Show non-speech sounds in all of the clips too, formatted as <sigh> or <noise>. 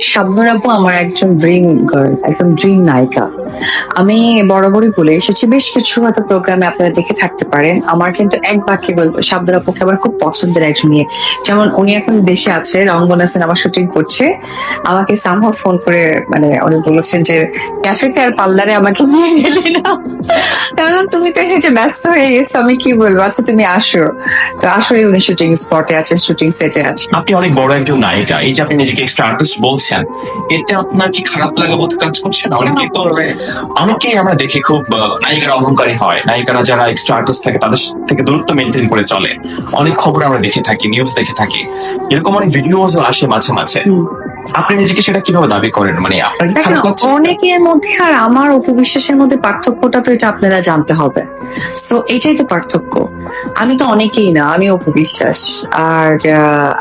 শাবনুর আমার একজন dream girl একজন ড্রিম নায়িকা। আমি বরাবরই বলে এসেছি বেশ কিছু হয়তো প্রোগ্রামে আপনারা দেখে থাকতে পারেন। আমার কিন্তু এক বাক্যে বলব শাবনুর আপুকে আমার খুব পছন্দের একজন নিয়ে যেমন উনি এখন দেশে আছে রঙ্গনা সিনেমা শুটিং করছে। আমাকে সামহ ফোন করে মানে উনি বলেছেন যে ক্যাফেতে আর পার্লারে আমাকে নিয়ে গেলে না? তুমি তো এসেছে ব্যস্ত হয়ে গেছো আমি কি বলব? আচ্ছা তুমি আসো। তো আসলে উনি শুটিং স্পটে আছে শুটিং সেটে আছে। আপনি অনেক বড় একজন নায়িকা এই যে আপনি নিজেকে এক্সট্রা আর্টিস্ট বলছেন এতে আপনার কি খারাপ লাগা বোধ কাজ করছে? না অনেকে তো অনেকেই আমরা দেখি খুব নায়িকারা অহংকারী হয়। নায়িকারা যারা এক্সট্রা আর্টিস্ট থাকে, তাদের থেকে দূরত্ব মেনটেন করে চলে। অনেক খবর আমরা দেখে থাকি নিউজ দেখে থাকি। এরকম অনেক ভিডিওস আসে মাঝে মাঝে। আপনি নিজেকে সেটা কীভাবে দাবি করেন? মানে আপনার কি খারাপ লাগছে? অনেকের মধ্যে আর আমার উপবিশ্বাসের মধ্যে পার্থক্যটা তো এটা আপনারা জানতে হবে। সো এটাই তো পার্থক্য। আমি তো অনেকেই না আমি উপবিশ্বাস। আর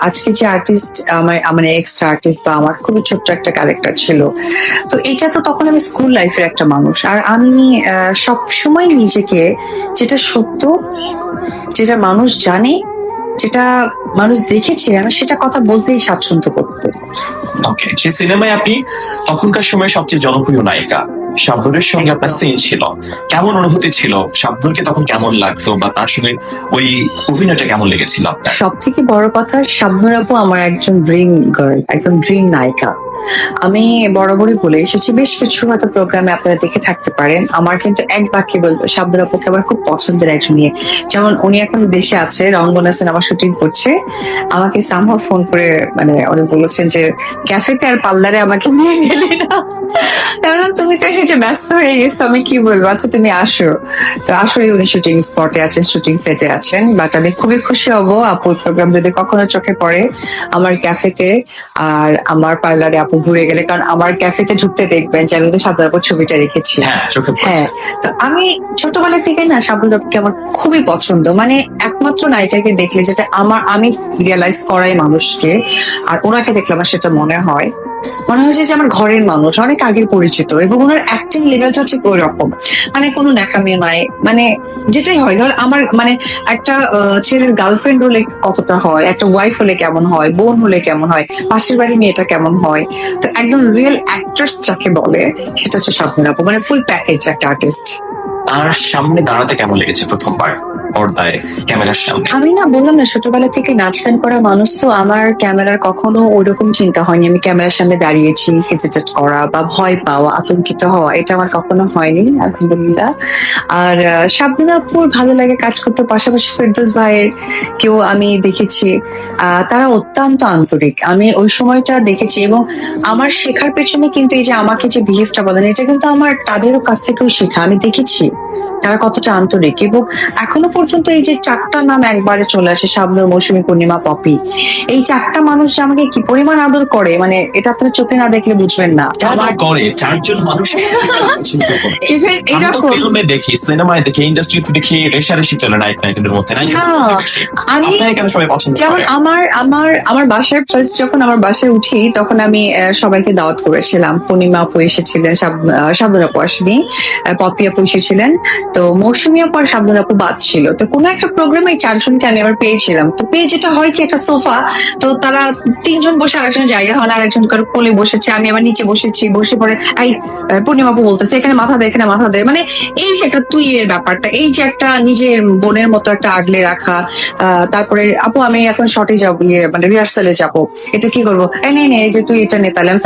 আজকে যে আর্টিস্ট আমার মানে এক্সট্রা আর্টিস্ট বা আমার খুবই ছোট্ট একটা ক্যারেক্টার ছিল তো এটা তো তখন আমি স্কুল লাইফের একটা মানুষ। আর আমি সব সময় নিজেকে যেটা সত্য যেটা মানুষ জানে যেটা মানুষ দেখেছে আমি সেটা কথা বলতেই স্বাচ্ছন্দ্য করতো ওকে সেই সিনেমায় আপনি তখনকার সময়ে সবচেয়ে জনপ্রিয় নায়িকা শাবনুরের সঙ্গে আপনার সিন ছিল। কেমন অনুভূতি ছিল? শাবনুরকে তখন কেমন লাগতো বা তার সঙ্গে ওই অভিনয়টা কেমন লেগেছিল সব থেকে বড় কথা, শাবনুর আপু আমার একজন ড্রিম গার্ল একজন ড্রিম নায়িকা। আমি বরাবরই বলে এসেছি, বেশ কিছু হয়তো প্রোগ্রামে আপনারা দেখে থাকতে পারেন। আমার কিন্তু এক বাক্যে বলব শাব্দুর আপুকে আমার খুব পছন্দের একজন নিয়ে। যেমন উনি এখন দেশে আছে, রঙ্গনা সিনেমা শুটিং করছে। আমাকে সামহ ফোন করে মানে উনি বলেছেন যে ক্যাফেতে আর পার্লারে আমাকে নিয়ে গেলে না। তুমি তো এসেছে ব্যস্ত হয়ে গেছো আমি কি বলব? আচ্ছা তুমি আসো। তো আসলে উনি শুটিং স্পটে আছেন শুটিং সেটে আছেন বাট আমি খুবই খুশি হব আপুর প্রোগ্রাম যদি কখনো চোখে পড়ে আমার ক্যাফেতে আর আমার পার্লারে আপু ঘুরে গেলে কারণ আমার ক্যাফেতে ঢুকতে দেখবেন যে আমি তো সাবধান ছবিটা রেখেছি। হ্যাঁ। হ্যাঁ তো আমি ছোটবেলা থেকে না আপুকে আমার খুবই পছন্দ মানে একমাত্র নায়িকাকে দেখলে যেটা আমার, আমি রিয়েলাইজ করাই মানুষকে, আর ওনাকে দেখলে আমার সেটা মনে হয়। মনে হয়েছে যে আমার ঘরের মানুষ, অনেক আগের পরিচিত, এবং ওনার অ্যাক্টিং লেভেলটা হচ্ছে ওই রকম মানে কোনো ন্যাকামি নাই মানে যেটাই হয়, ধর আমার মানে একটা ছেলের গার্লফ্রেন্ড হলে কতটা হয়, একটা ওয়াইফ হলে কেমন হয়, বোন হলে কেমন হয়, পাশের বাড়ির মেয়েটা কেমন হয়, তো একদম রিয়েল অ্যাক্ট্রেস যাকে বলে, সেটা হচ্ছে স্বপ্নের আপু মানে ফুল প্যাকেজ একটা আর্টিস্ট আর সামনে দাঁড়াতে কেমন লেগেছে প্রথমবার? পর্দায় ক্যামেরার সামনে আমি না বললাম না, ছোটবেলা থেকে নাচ গান করা মানুষ, তো আমার ক্যামেরার কখনো চিন্তা হয়নি। আমি ক্যামেরার সামনে দাঁড়িয়েছি হেজিটেট করা বা ভয় পাওয়া, আতঙ্কিত হওয়া, এটা আমার কখনো হয়নি, আলহামদুলিল্লাহ। আর ভালো লাগে কাজ করতে, পাশাপাশি ফেরদৌস ভাইয়ের কেউ আমি দেখেছি। তারা অত্যন্ত আন্তরিক। আমি ওই সময়টা দেখেছি এবং আমার শেখার পেছনে কিন্তু এই যে আমাকে যে বিহেভটা বলেন, এটা কিন্তু আমার তাদেরও কাছ থেকেও শেখা। আমি দেখেছি তারা কতটা আন্তরিক এবং এখনও পর্যন্ত এই যে চারটা নাম একবারে চলে আসে শাবনুর মৌসুমী পূর্ণিমা পপি। এই চারটা মানুষ যে আমাকে কি পরিমাণ আদর করে মানে এটা আপনার চোখে না দেখলে বুঝবেন না। করে চারজন মানুষ <laughs> ফিল্মে দেখি সিনেমায় দেখি ইন্ডাস্ট্রিতে দেখি রেশারেশি চলে মধ্যে না হ্যাঁ, আমি যেমন আমার আমার আমার বাসায় ফার্স্ট যখন আমার বাসায় উঠি তখন আমি সবাইকে দাওয়াত করেছিলাম পূর্ণিমা আপু এসেছিলেন শাবনুর আপু আসেনি পপি আপু এসেছিলেন। তো মৌসুমী আপু আর শাবনুর আপু বাদ ছিল। তো কোনো একটা প্রোগ্রামে এই চারজনকে আমি আবার পেয়েছিলাম। তো পেয়ে যেটা হয় কি একটা সোফা তো তারা তিনজন বসে আরেকজন জায়গা হন আরেকজন কারও কোলে বসেছে আমি আবার নিচে বসেছি বসে পড়ে এই আহ, পূর্ণিমা বলতেছে এখানে মাথা দে এখানে মাথা দে। মানে এই যে একটা তুই এর ব্যাপারটা এই যে একটা নিজের বোনের মতো একটা আগলে রাখা তারপরে আপু আমি এখন শর্টে যাব ইয়ে মানে রিহার্সালে যাব। এটা কি করব? এই নেই এই যে তুই এটা নে তাহলে আমি